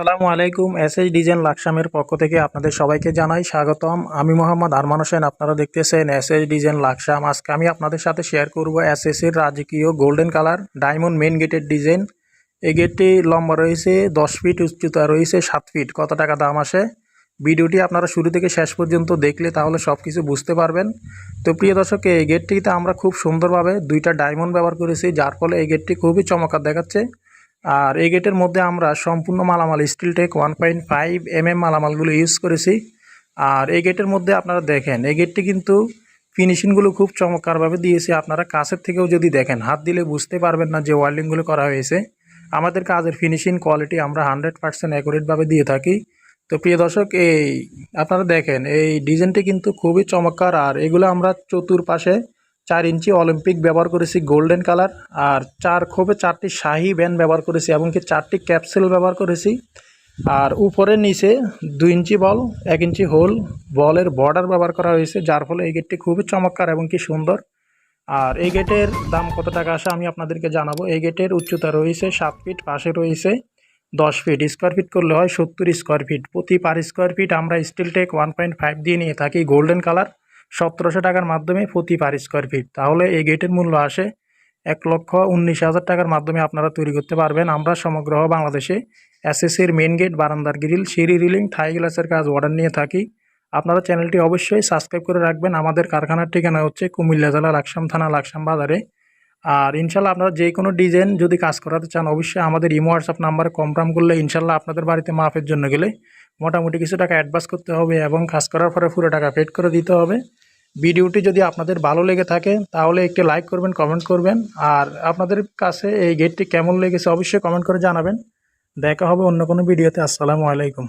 আসসালামু আলাইকুম S H design লাকসামের পক্ষ থেকে আপনাদের সবাইকে জানাই স্বাগতম। আমি মোহাম্মদ আরমান হোসেন, আপনারা দেখতেছেন এস এইচ ডিজাইন লাকসাম। আজকে আমি আপনাদের সাথে শেয়ার করব এস এর রাজকীয় গোল্ডেন কালার ডায়মন্ড মেন গেটের ডিজাইন এই গেটটি লম্বা রয়েছে, দশ ফিট উচ্চতা রয়েছে, সাত ফিট কত টাকা দাম আসে? ভিডিওটি আপনারা শুরু থেকে শেষ পর্যন্ত দেখলে তাহলে সব কিছু বুঝতে পারবেন। তো প্রিয় দর্শক, এই গেটটিতে আমরা খুব সুন্দরভাবে দুইটা ডায়মন্ড ব্যবহার করেছি, যার ফলে এই গেটটি খুবই চমৎকার দেখাচ্ছে। আর এই গেটের মধ্যে আমরা সম্পূর্ণ মালামাল steel tech one point five M M মালামালগুলো use করেছি। আর এই গেটের মধ্যে আপনারা দেখেন, এই গেটটি কিন্তু ফিনিশিংগুলো খুব চমৎকারভাবে দিয়েছে। আপনারা কাছের থেকেও যদি দেখেন, হাত দিলে বুঝতে পারবেন না যে ওয়ার্ল্ডিংগুলো করা হয়েছে। আমাদের কাজের ফিনিশিং কোয়ালিটি আমরা হান্ড্রেড পার্সেন্ট অ্যাকুরেটভাবে দিয়ে থাকি। তো প্রিয় দর্শক, এই আপনারা দেখেন, এই ডিজাইনটি কিন্তু খুবই চমৎকার। আর এগুলো আমরা চতুর্পাশে চার ইঞ্চি অলিম্পিক ব্যবহার করেছি গোল্ডেন কালার, আর চার খোপে চারটি শাহি ব্যান্ড ব্যবহার করেছি এমনকি চারটি ক্যাপসুল ব্যবহার করেছি। আর উপরে নিচে দুই ইঞ্চি বল, এক ইঞ্চি হোল বলের বর্ডার ব্যবহার করা হয়েছে, যার ফলে এই গেটটি খুবই চমৎকার এবং কি সুন্দর। আর এই গেটের দাম কত টাকা আসে আমি আপনাদেরকে জানাব। এই গেটের উচ্চতা রয়েছে সাত ফিট, পাশে রয়েছে দশ ফিট। স্কোয়ার ফিট করলে হয় সত্তর স্কোয়ার ফিট। প্রতি পার স্কোয়ার ফিট আমরা steel tech one point five দিয়ে নিয়ে থাকি গোল্ডেন কালার। সতেরোশো টাকার মাধ্যমে প্রতি পার স্কোয়ার ফিট তাহলে এই গেটের মূল্য আসে এক লক্ষ উনিশ হাজার টাকার মাধ্যমে আপনারা তৈরি করতে পারবেন। আমরা সমগ্র বাংলাদেশে এসএসসির মেন গেট বারান্দার গ্রিল সিঁড়ি রিলিং থাই গ্লাসের কাজ অর্ডার নিয়ে থাকি। আপনারা চ্যানেলটি অবশ্যই সাবস্ক্রাইব করে রাখবেন। আমাদের কারখানার ঠিকানা হচ্ছে কুমিল্লা জেলা লাকসাম থানা লাকসাম বাজারে। আর ইনশাল্লাহ আপনারা যে কোনো ডিজাইন যদি কাজ করাতে চান, অবশ্যই আমাদের ইমো, হোয়াটসঅ্যাপ নাম্বারে কনফার্ম করলে ইনশাল্লাহ আপনাদের বাড়িতে মাপের জন্য গেলে মোটামুটি কিছু টাকা অ্যাডভান্স করতে হবে এবং কাজ করার পরে পুরো টাকা পেড করে দিতে হবে। ভিডিওটি যদি আপনাদের ভালো লেগে থাকে, তাহলে একটি লাইক করবেন, কমেন্ট করবেন। আর আপনাদের কাছে এই গেটটি কেমন লেগেছে অবশ্যই কমেন্ট করে জানাবেন। দেখা হবে অন্য কোনো ভিডিওতে। আসসালামু আলাইকুম।